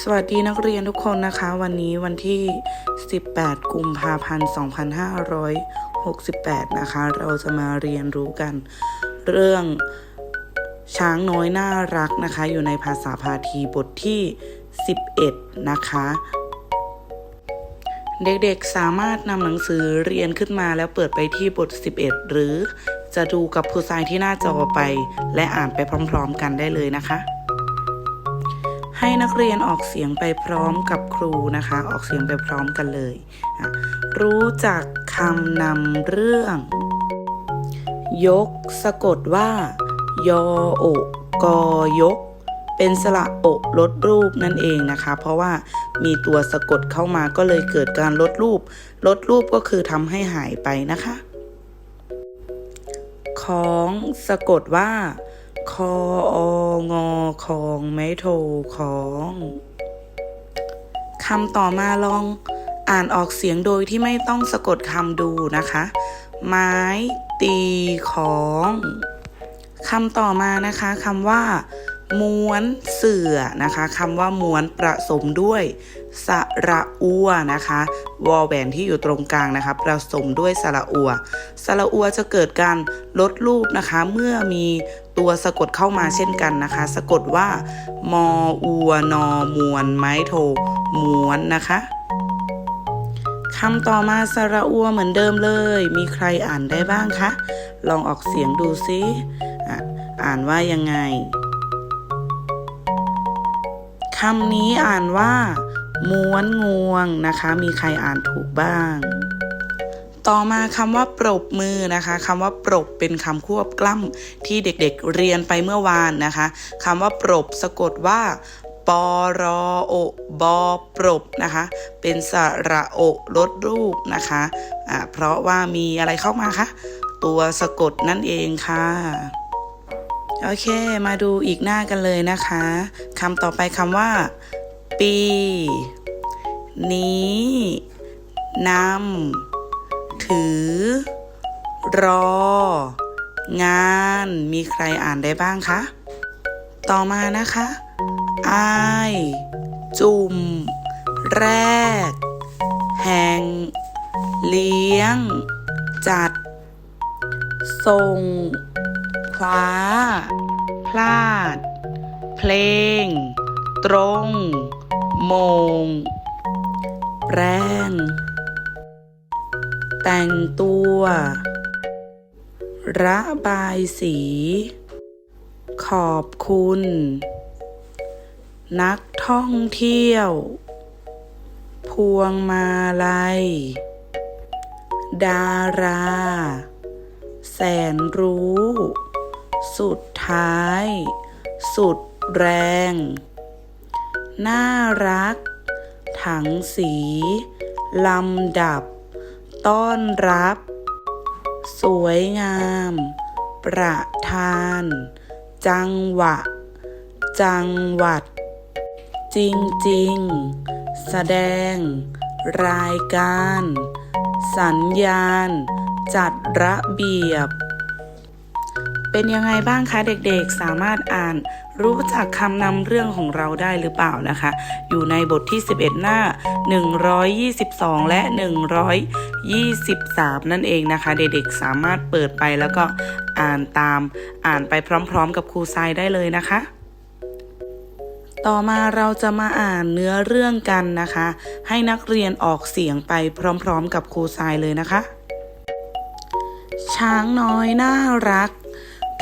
สวัสดีนักเรียนทุกคนนะคะ วันนี้วันที่ 18 กุมภาพันธ์ 2568 นะคะ เราจะมาเรียนรู้กัน เรื่องช้างน้อยน่ารักนะคะ อยู่ในภาษาพาทีบทที่ 11 นะคะ เด็กๆสามารถนำหนังสือเรียนขึ้นมาแล้วเปิดไปที่บท 11 หรือจะดูกับครูทรายที่หน้าจอไป และอ่านไปพร้อม ๆ กันได้เลยนะคะ ให้นักเรียนออกเสียงไปพร้อมกับครูนะคะ ออกเสียงไปพร้อมกันเลย รู้จักคำนำเรื่อง ยกสะกดว่า ยอโอกอยก เป็นสระโอกลดรูปนั่นเองนะคะ เพราะว่ามีตัวสะกดเข้ามาก็เลยเกิดการลดรูป ลดรูปก็คือทำให้หายไปนะคะ ของสะกดว่า คอองอคองไม่โทของคำต่อมาลองอ่านออกเสียงโดยที่ไม่ต้องสะกดคำดูนะคะ ไม้ตีของคำต่อมานะคะคำว่าม้วนเสือนะคะคำว่าม้วนประสมด้วย สระอัวนะคะวอลแหวนที่อยู่ตรงกลางนะคะประสมด้วยสระอัวสระอัวจะเกิดการลดรูปนะคะ เมื่อมีตัวสะกดเข้ามาเช่นกันนะคะ สะกดว่ามออัวนอมวนไม้โทม้วนนะคะคำต่อมาสระอัวเหมือนเดิมเลย มีใครอ่านได้บ้างคะลองออกเสียงดูซิออ่านว่ายังไงคำนี้อ่านว่า ม้วนงวงนะคะ มีใครอ่านถูกบ้าง ต่อมาคำว่าปรบมือนะคะคำว่าปรบเป็นคำควบกล้ำที่เด็กๆเรียนไปเมื่อวานนะคะคำว่าปรบสะกดว่าปรอโอบอปรบนะคะ เป็นสระโอลดรูปนะคะอ่าเพราะว่ามีอะไรเข้ามาคะตัวสะกดนั่นเองค่ะ โอเค มาดูอีกหน้ากันเลยนะคะคำต่อไปคำว่า ปี นี้นำถือ รอ งานมีใครอ่านได้บ้างคะ ต่อมานะคะอายจุ่ม แรก แห่งเลี้ยง จัด ส่ง คว้า พลาด เพลง ตรง โมง แรง แต่งตัว ระบายสี ขอบคุณ นักท่องเที่ยว พวงมาลัย ดารา แสนรู้ สุดท้าย สุดแรง น่ารัก ถังสี ลำดับ ต้อนรับ สวยงาม ประทาน จังหวะ จังหวัด จริงๆแสดง รายการ สัญญาณ จัดระเบียบ เป็นยังไงบ้างคะเด็กๆ สามารถอ่านรู้จักคำนำเรื่องของเราได้หรือเปล่านะคะ อยู่ในบทที่ 11 หน้า 122 และ 123 นั่นเองนะคะ เด็กๆ สามารถเปิดไปแล้วก็อ่านตามอ่านไปพร้อมๆ กับครูทรายได้เลยนะคะ ต่อมาเราจะมาอ่านเนื้อเรื่องกันนะคะ ให้นักเรียนออกเสียงไปพร้อมๆ กับครูทรายเลยนะคะ ช้างน้อยน่ารัก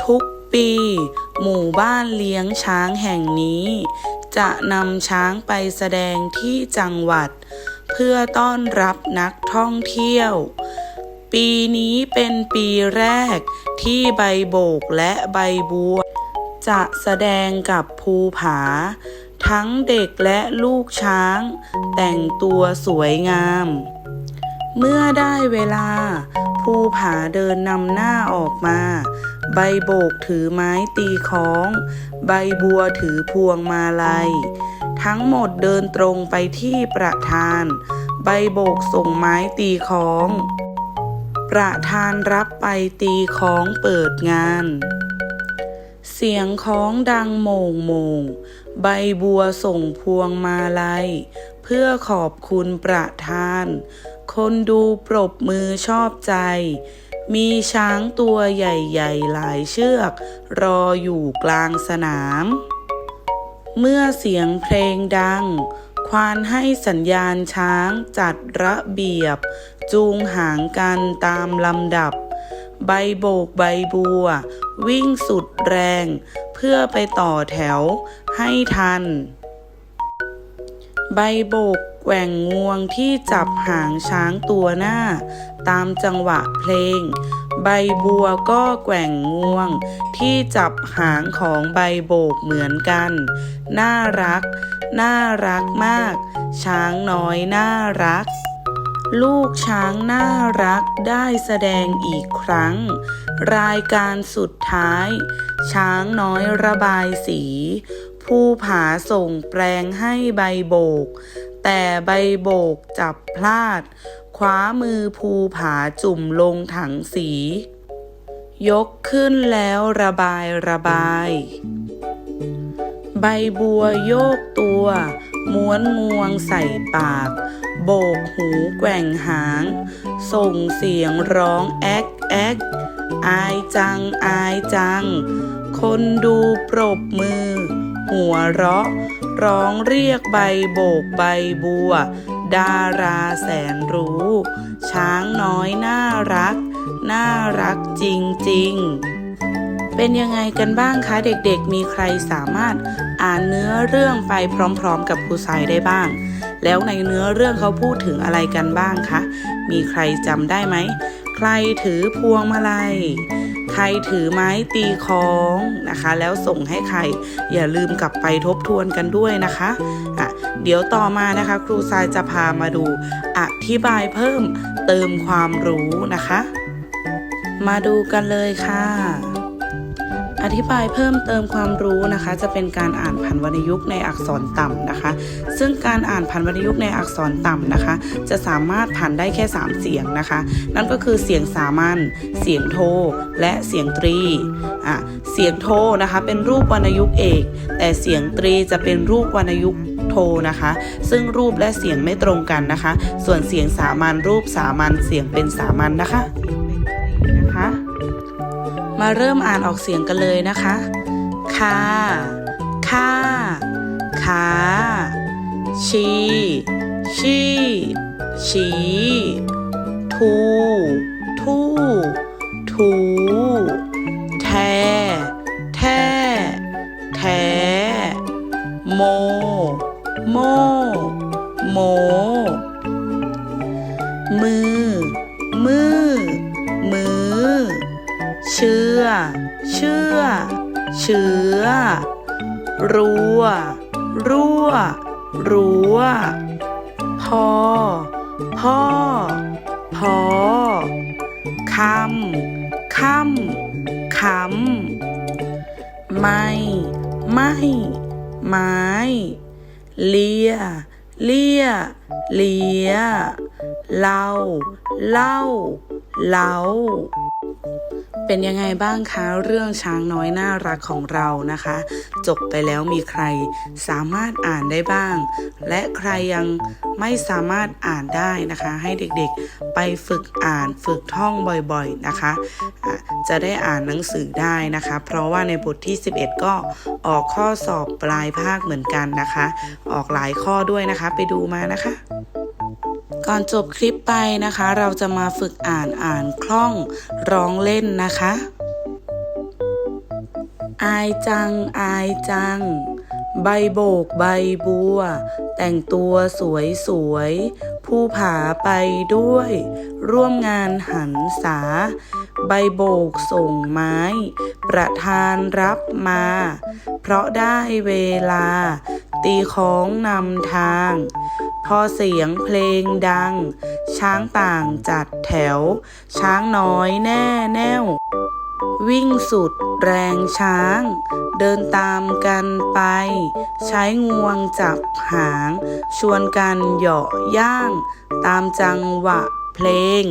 ทุกปี หมู่บ้านเลี้ยงช้างแห่งนี้ จะนำช้างไปแสดงที่จังหวัด เพื่อต้อนรับนักท่องเที่ยว ปีนี้เป็นปีแรกที่ใบโบกและใบบัว จะแสดงกับภูผา ทั้งเด็กและลูกช้าง แต่งตัวสวยงาม เมื่อได้เวลาภูผาเดินนำหน้าออกมา ใบโบกถือไม้ตีค้อง ใบบัวถือพวงมาลัย ทั้งหมดเดินตรงไปที่ประธาน ใบโบกส่งไม้ตีค้อง ประธานรับไปตีค้องเปิดงาน เสียงค้องดังโมงโมง ใบบัวส่งพวงมาลัย เพื่อขอบคุณประธาน คนดูปรบมือชอบใจ มีช้างตัวใหญ่ๆหลายเชือก รออยู่กลางสนาม เมื่อเสียงเพลงดัง ควานให้สัญญาณช้างจัดระเบียบ จูงหางกันตามลำดับ ใบโบกใบบัว วิ่งสุดแรง เพื่อไปต่อแถวให้ทัน ใบโบก แกว่งงวงที่จับหางช้างตัวหน้า ตามจังหวะเพลง ใบบัวก็แกว่งงวง ที่จับหางของใบโบกเหมือนกัน น่ารัก น่ารักมาก ช้างน้อยน่ารักลูกช้างน่ารักได้แสดงอีกครั้ง รายการสุดท้าย ช้างน้อยระบายสี ผู้ผาส่งแปลงให้ใบโบก แต่ใบโบกจับพลาด คว้ามือภูผาจุ่มลงถังสี ยกขึ้นแล้วระบายระบาย ใบบัวโยกตัว ม้วนงวงใส่ปาก โบกหูแกว่งหาง ส่งเสียงร้องแอ๊กแอ๊กอายจังอายจัง คนดูปรบมือ หัวเราะ ร้องเรียกใบโบกใบบัว ดาราแสนรู้ ช้างน้อยน่ารัก น่ารักจริงๆเป็นยังไงกันบ้างคะเด็กๆ มีใครสามารถอ่านเนื้อเรื่องไปพร้อมๆ กับครูสายได้บ้าง แล้วในเนื้อเรื่องเขาพูดถึงอะไรกันบ้างคะ มีใครจำได้ไหม ใครถือพวงมาลัย ใครถือไม้ตีค้องนะคะ แล้วส่งให้ใคร อย่าลืมกลับไปทบทวนกันด้วยนะคะอะเดี๋ยวต่อมานะคะ ครูทรายจะพามาดูอธิบายเพิ่มเติมความรู้นะคะ มาดูกันเลยค่ะ อธิบายเพิ่มเติมความรู้นะคะ จะเป็นการอ่านพันวรรณยุกต์ในอักษรต่ำนะคะ ซึ่งการอ่านพันวรรณยุกต์ในอักษรต่ำนะคะ จะสามารถผ่านได้แค่ 3 เสียงนะคะ นั่นก็คือเสียงสามัญเสียงโท และเสียงตรีอะเสียงโทนะคะ เป็นรูปวรรณยุกต์เอก แต่เสียงตรีจะเป็นรูปวรรณยุกต์โทนะคะ ซึ่งรูปและเสียงไม่ตรงกันนะคะ ส่วนเสียงสามัญรูปสามัญเสียงเป็นสามัญนนะคะ มาเริ่มอ่านออกเสียงกันเลยนะคะคาค่าขาชีชีฉีทูทู่ถูแทแท้แท้โมโมโม ชื่อ เชื้อ รัว รั่ว รัวพอ พ่อ พอ คำ คำ คำ ไม่ ไม่ ไม้ เลีย เลีย เลีย เล่า เล่า เล่า เป็นยังไงบ้างคะเรื่องช้างน้อยน่ารักของเรานะคะ จบไปแล้วมีใครสามารถอ่านได้บ้าง และใครยังไม่สามารถอ่านได้นะคะ ให้เด็กๆไปฝึกอ่านฝึกท่องบ่อยๆนะคะ จะได้อ่านหนังสือได้นะคะ เพราะว่าในบทที่ 11 ก็ออกข้อสอบปลายภาคเหมือนกันนะคะ ออกหลายข้อด้วยนะคะ ไปดูมานะคะ ก่อนจบคลิปไปนะคะ เราจะมาฝึกอ่านอ่านคล่องร้องเล่นนะคะ อายจัง อายจัง ใบโบกใบบัว แต่งตัวสวยสวยผู้ผาไปด้วย ร่วมงานหันษา ใบโบกส่งไม้ ประธานรับมา เพราะได้เวลา ตีของนำทาง พอเสียงเพลงดัง ช้างต่างจัดแถว ช้างน้อยแน่แน่ว วิ่งสุดแรงช้าง เดินตามกันไป ใช้งวงจับหาง ชวนกันเหยาะย่าง ตามจังหวะเพลง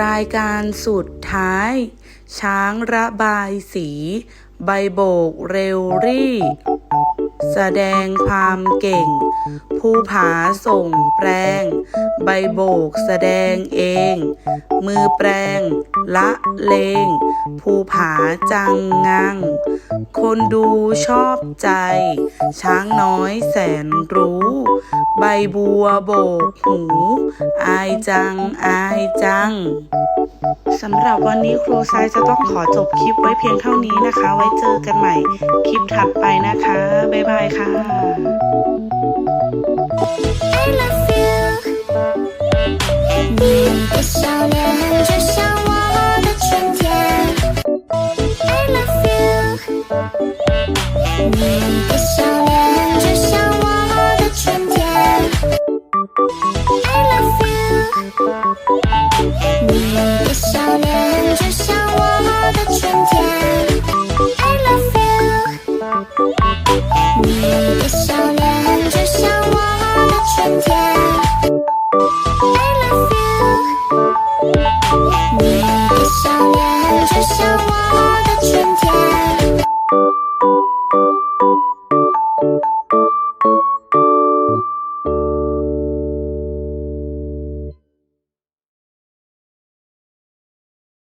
รายการสุดท้าย ช้างระบายสี ใบโบกเร็วรี่ แสดงความเก่งผู้ผาส่งแปลง ใบโบกแสดงเอง มือแปลง ละเลงผู้ผาจังงัง คนดูชอบใจ ช้างน้อยแสนรู้ ใบบัวโบกหู อายจัง อายจัง สำหรับวันนี้ครูไซจะต้องขอจบคลิปไว้เพียงเท่านี้นะคะ ไว้เจอกันใหม่ คลิปถัดไปนะคะ บ๊ายบายค่ะ I love you，你的笑脸就像 天。